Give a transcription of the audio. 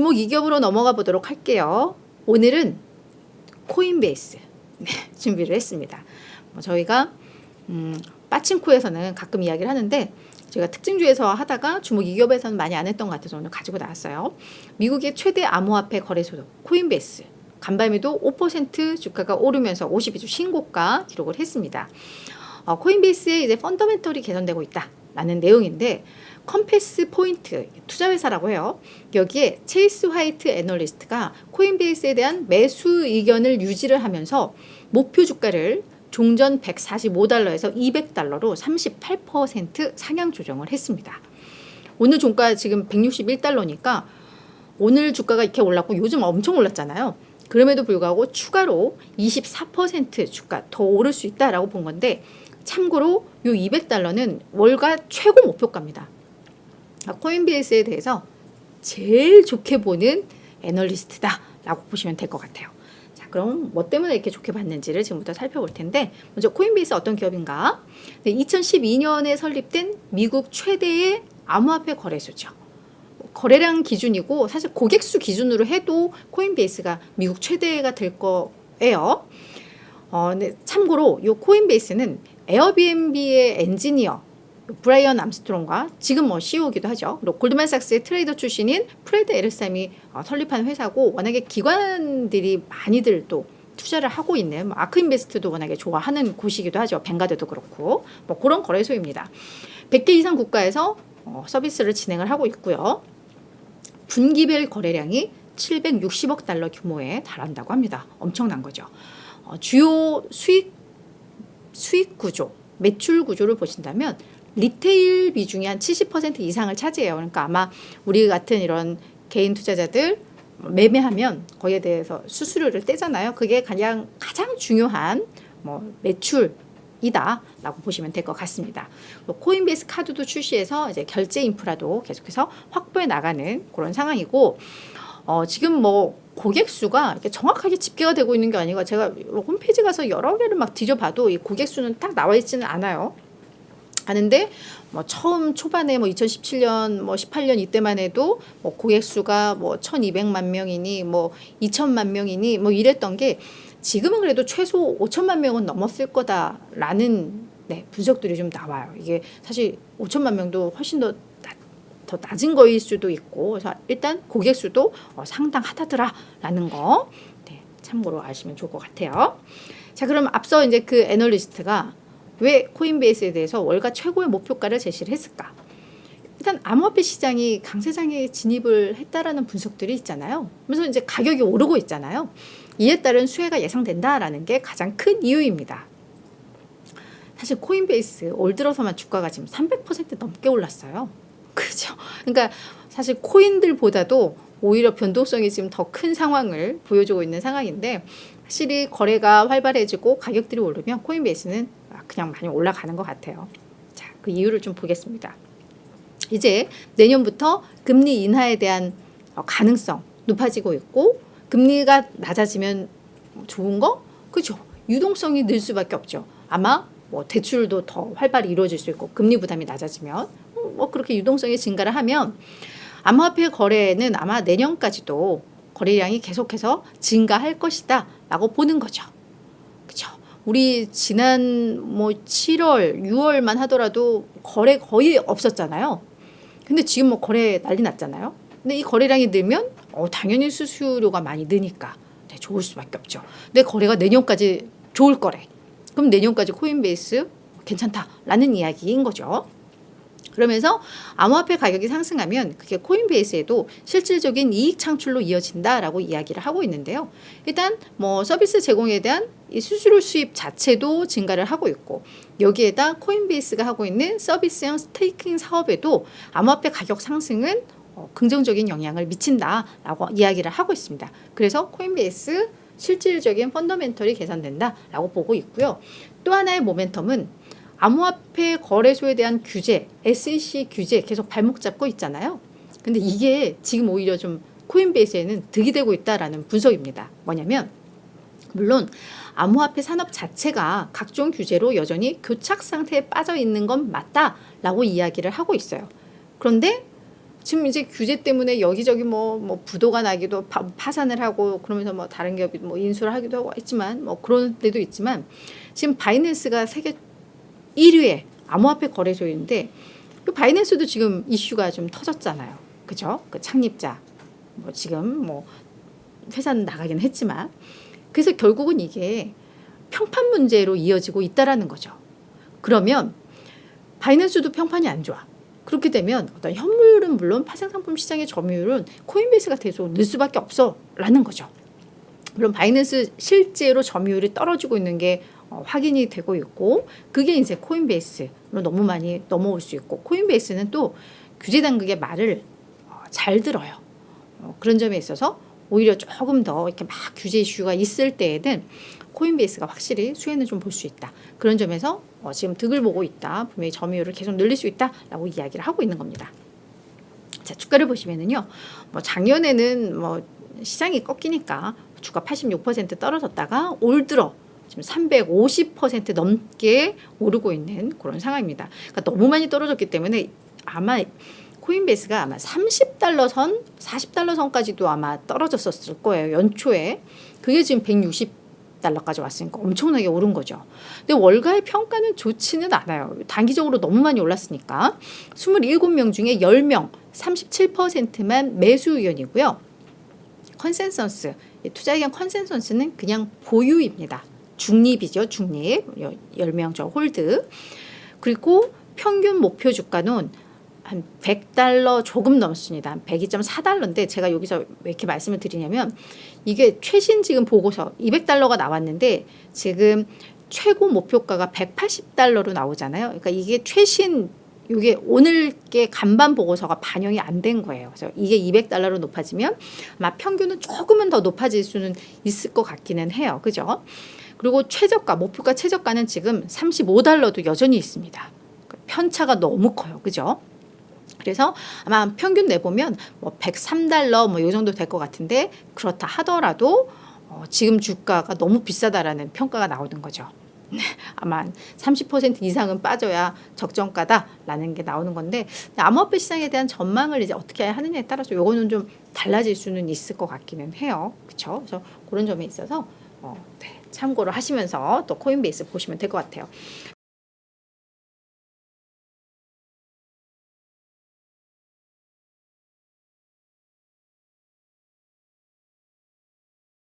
주목 이격으로 넘어가 보도록 할게요. 오늘은 코인베이스 네, 준비를 했습니다. 뭐 저희가 음, 빠친코에서는 가끔 이야기를 하는데 제가 특징주에서 하다가 주목 이격에서는 많이 안 했던 것 같아서 오늘 가지고 나왔어요. 미국의 최대 암호화폐 거래소도 코인베이스 간밤에도 5% 주가가 오르면서 52주 신고가 기록을 했습니다. 어, 코인베이스의 이제 펀더멘털이 개선되고 있다라는 내용인데 컴패스 포인트 투자 회사라고 해요. 여기에 체이스 화이트 애널리스트가 코인베이스에 대한 매수 의견을 유지를 하면서 목표 주가를 종전 145달러에서 200달러로 38% 상향 조정을 했습니다. 오늘 종가 지금 161달러니까 오늘 주가가 이렇게 올랐고 요즘 엄청 올랐잖아요. 그럼에도 불구하고 추가로 24% 주가 더 오를 수 있다라고 본 건데 참고로 요 200달러는 월가 최고 목표가입니다. 아, 코인베이스에 대해서 제일 좋게 보는 애널리스트다라고 보시면 될 것 같아요. 자, 그럼 뭐 때문에 이렇게 좋게 봤는지를 지금부터 살펴볼 텐데 먼저 코인베이스 어떤 기업인가? 네, 2012년에 설립된 미국 최대의 암호화폐 거래소죠. 거래량 기준이고 사실 고객 수 기준으로 해도 코인베이스가 미국 최대가 될 거예요. 어, 네, 참고로 이 코인베이스는 에어비앤비의 엔지니어 브라이언 암스트롱과 지금 뭐 CEO이기도 하죠. 그리고 골드만삭스의 트레이더 출신인 프레드 에르삼이 어, 설립한 회사고 워낙에 기관들이 많이들 또 투자를 하고 있는 뭐 아크인베스트도 워낙에 좋아하는 곳이기도 하죠. 뱅가드도 그렇고 뭐 그런 거래소입니다. 100개 이상 국가에서 어, 서비스를 진행을 하고 있고요. 분기별 거래량이 760억 달러 규모에 달한다고 합니다. 엄청난 거죠. 어, 주요 수익 수익 구조, 매출 구조를 보신다면 리테일 비중이 한 70% 이상을 차지해요. 그러니까 아마 우리 같은 이런 개인 투자자들 매매하면 거기에 대해서 수수료를 떼잖아요. 그게 가장 가장 중요한 뭐 매출 이다라고 보시면 될 것 같습니다. 코인베이스 카드도 출시해서 이제 결제 인프라도 계속해서 확보해 나가는 그런 상황이고 어, 지금 뭐 고객 수가 이렇게 정확하게 집계가 되고 있는 게 아니고 제가 홈페이지 가서 여러 개를 막 뒤져봐도 이 고객 수는 딱 나와 있지는 않아요. 하는데 뭐 처음 초반에 뭐 2017년 뭐 18년 이때만 해도 뭐 고객 수가 뭐 1,200만 명이니 뭐 2천만 명이니 뭐 이랬던 게 지금은 그래도 최소 5천만 명은 넘었을 거다라는 네, 분석들이 좀 나와요. 이게 사실 5천만 명도 훨씬 더, 낮, 더 낮은 거일 수도 있고 그래서 일단 고객 수도 어, 상당하다더라라는 거 네, 참고로 아시면 좋을 것 같아요. 자, 그럼 앞서 이제 그 애널리스트가 왜 코인베이스에 대해서 월가 최고의 목표가를 제시를 했을까? 일단 암호화폐 시장이 강세장에 진입을 했다라는 분석들이 있잖아요. 그래서 이제 가격이 오르고 있잖아요. 이에 따른 수혜가 예상된다라는 게 가장 큰 이유입니다. 사실 코인베이스 올 들어서만 주가가 지금 300% 넘게 올랐어요. 그죠? 그러니까 사실 코인들보다도 오히려 변동성이 지금 더 큰 상황을 보여주고 있는 상황인데 확실히 거래가 활발해지고 가격들이 오르면 코인베이스는 그냥 많이 올라가는 것 같아요. 자, 그 이유를 좀 보겠습니다. 이제 내년부터 금리 인하에 대한 어, 가능성 높아지고 있고 금리가 낮아지면 좋은 거? 그죠? 유동성이 늘 수밖에 없죠. 아마 뭐 대출도 더 활발히 이루어질 수 있고 금리 부담이 낮아지면 어, 뭐 그렇게 유동성이 증가를 하면 암호화폐 거래는 아마 내년까지도 거래량이 계속해서 증가할 것이다라고 보는 거죠. 그죠? 우리 지난 뭐 7월, 6월만 하더라도 거래 거의 없었잖아요. 근데 지금 뭐 거래 난리 났잖아요. 근데 이 거래량이 늘면 어, 당연히 수수료가 많이 느니까 네, 좋을 수밖에 없죠. 근데 거래가 내년까지 좋을 거래. 그럼 내년까지 코인베이스 괜찮다라는 이야기인 거죠. 그러면서 암호화폐 가격이 상승하면 그게 코인베이스에도 실질적인 이익 창출로 이어진다라고 이야기를 하고 있는데요. 일단 뭐 서비스 제공에 대한 이 수수료 수입 자체도 증가를 하고 있고 여기에다 코인베이스가 하고 있는 서비스형 스테이킹 사업에도 암호화폐 가격 상승은 어, 긍정적인 영향을 미친다라고 이야기를 하고 있습니다. 그래서 코인베이스 실질적인 펀더멘털이 개선된다라고 보고 있고요. 또 하나의 모멘텀은 암호화폐 거래소에 대한 규제, SEC 규제 계속 발목 잡고 있잖아요. 근데 이게 지금 오히려 좀 코인베이스에는 득이 되고 있다라는 분석입니다. 뭐냐면 물론 암호화폐 산업 자체가 각종 규제로 여전히 교착 상태에 빠져 있는 건 맞다라고 이야기를 하고 있어요. 그런데 지금 이제 규제 때문에 여기저기 뭐, 뭐 부도가 나기도 파, 파산을 하고 그러면서 뭐 다른 기업이 뭐 인수를 하기도 하고 했지만 뭐 그런 데도 있지만 지금 바이낸스가 세계 1위의 암호화폐 거래소인데 그 바이낸스도 지금 이슈가 좀 터졌잖아요. 그죠? 그 창립자 뭐 지금 뭐 회사는 나가긴 했지만 그래서 결국은 이게 평판 문제로 이어지고 있다라는 거죠. 그러면 바이낸스도 평판이 안 좋아. 그렇게 되면 어떤 현물은 물론 파생상품 시장의 점유율은 코인베이스가 계속 늘 수밖에 없어라는 거죠. 물론 바이낸스 실제로 점유율이 떨어지고 있는 게 어, 확인이 되고 있고 그게 이제 코인베이스로 너무 많이 넘어올 수 있고 코인베이스는 또 규제 당국의 말을 어, 잘 들어요. 어, 그런 점에 있어서 오히려 조금 더 이렇게 막 규제 이슈가 있을 때에는 코인베이스가 확실히 수혜는 좀 볼 수 있다. 그런 점에서 어, 지금 득을 보고 있다. 분명히 점유율을 계속 늘릴 수 있다라고 이야기를 하고 있는 겁니다. 자, 주가를 보시면은요. 뭐 작년에는 뭐 시장이 꺾이니까 주가 86% 떨어졌다가 올 들어 지금 350% 넘게 오르고 있는 그런 상황입니다. 그러니까 너무 많이 떨어졌기 때문에 아마 코인베이스가 아마 30달러 선, 40달러 선까지도 아마 떨어졌었을 거예요. 연초에. 그게 지금 160 달러까지 왔으니까 엄청나게 오른 거죠. 근데 월가의 평가는 좋지는 않아요. 단기적으로 너무 많이 올랐으니까. 27명 중에 10명, 37%만 매수 의견이고요. 컨센서스, 투자 의견 컨센서스는 그냥 보유입니다. 중립이죠, 중립. 10명 저 홀드. 그리고 평균 목표 주가는 한 100달러 조금 넘습니다. 102.4달러인데 제가 여기서 왜 이렇게 말씀을 드리냐면 이게 최신 지금 보고서 200달러가 나왔는데 지금 최고 목표가가 180달러로 나오잖아요. 그러니까 이게 최신 이게 오늘께 간반 보고서가 반영이 안 된 거예요. 그래서 이게 200달러로 높아지면 아마 평균은 조금은 더 높아질 수는 있을 것 같기는 해요. 그죠? 그리고 최저가, 목표가 최저가는 지금 35달러도 여전히 있습니다. 편차가 너무 커요. 그죠? 그래서 아마 평균 내보면 뭐 103달러 뭐 이 정도 될 것 같은데 그렇다 하더라도 어, 지금 주가가 너무 비싸다라는 평가가 나오는 거죠. 아마 30% 이상은 빠져야 적정가다라는 게 나오는 건데 암호화폐 시장에 대한 전망을 이제 어떻게 하느냐에 따라서 요거는 좀 달라질 수는 있을 것 같기는 해요. 그렇죠? 그래서 그런 점에 있어서 어, 네, 참고를 하시면서 또 코인베이스 보시면 될 것 같아요.